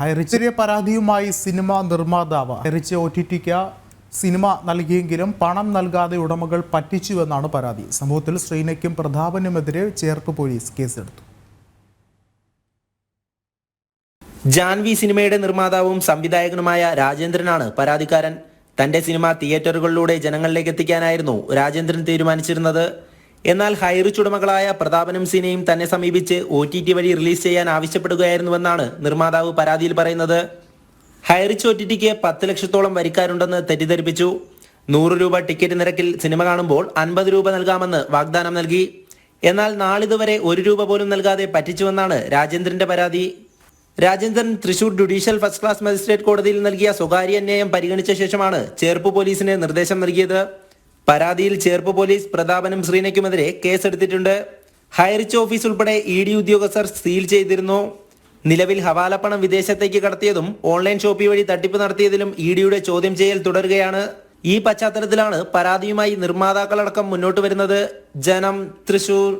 ഹൈറിച്ചിന്റെ പരാതിയുമായി സിനിമ നിർമ്മാതാവ് Highrich O T ടിക്ക് സിനിമ നൽകിയെങ്കിലും പണം നൽകാതെ ഉടമകൾ പറ്റിച്ചുവെന്നാണ് പരാതി. സംഭവത്തിൽ ശ്രീനയ്ക്കും പ്രതാപനുമെതിരെ ചേർപ്പ് പോലീസ് കേസെടുത്തു. ജാൻവി സിനിമയുടെ നിർമ്മാതാവും സംവിധായകനുമായ രാജേന്ദ്രനാണ് പരാതിക്കാരൻ. തന്റെ സിനിമ തിയേറ്ററുകളിലൂടെ ജനങ്ങളിലേക്ക് എത്തിക്കാനായിരുന്നു രാജേന്ദ്രൻ തീരുമാനിച്ചിരുന്നത്. എന്നാൽ ഹൈറിച്ച് പ്രതാപനും സിനെയും തന്നെ സമീപിച്ച് ഒ ടി ടി വഴി റിലീസ് ചെയ്യാൻ ആവശ്യപ്പെടുകയായിരുന്നുവെന്നാണ് നിർമ്മാതാവ് പരാതിയിൽ പറയുന്നത്. ഹൈറിച്ച് ഒ ടി ടിക്ക് പത്ത് ലക്ഷത്തോളം വരിക്കാരുണ്ടെന്ന് തെറ്റിദ്ധരിപ്പിച്ചു. നൂറ് രൂപ ടിക്കറ്റ് നിരക്കിൽ സിനിമ കാണുമ്പോൾ അൻപത് രൂപ നൽകാമെന്ന് വാഗ്ദാനം നൽകി. എന്നാൽ നാളിതുവരെ ഒരു രൂപ പോലും നൽകാതെ പറ്റിച്ചുവെന്നാണ് രാജേന്ദ്രന്റെ പരാതി. Rajendran Thrissur judicial first class magistrate കോടതിയിൽ നൽകിയ സ്വകാര്യ അന്യായം പരിഗണിച്ച ശേഷമാണ് ചേർപ്പ് പോലീസിന് നിർദ്ദേശം നൽകിയത്. പരാതിയിൽ ചേർപ്പ് പോലീസ് പ്രതാപനും ശ്രീനയ്ക്കുമെതിരെ കേസെടുത്തിട്ടുണ്ട്. ഹൈറിച്ച് ഓഫീസ് ഉൾപ്പെടെ ഇ ഡി ഉദ്യോഗസ്ഥർ സീൽ ചെയ്തിരുന്നു. നിലവിൽ ഹവാലപ്പണം വിദേശത്തേക്ക് കടത്തിയതും ഓൺലൈൻ ഷോപ്പി വഴി തട്ടിപ്പ് നടത്തിയതിലും ഇ ഡിയുടെ ചോദ്യം ചെയ്യൽ തുടരുകയാണ്. ഈ പശ്ചാത്തലത്തിലാണ് പരാതിയുമായി നിർമ്മാതാക്കളടക്കം മുന്നോട്ട് വരുന്നത്. ജനം തൃശൂർ.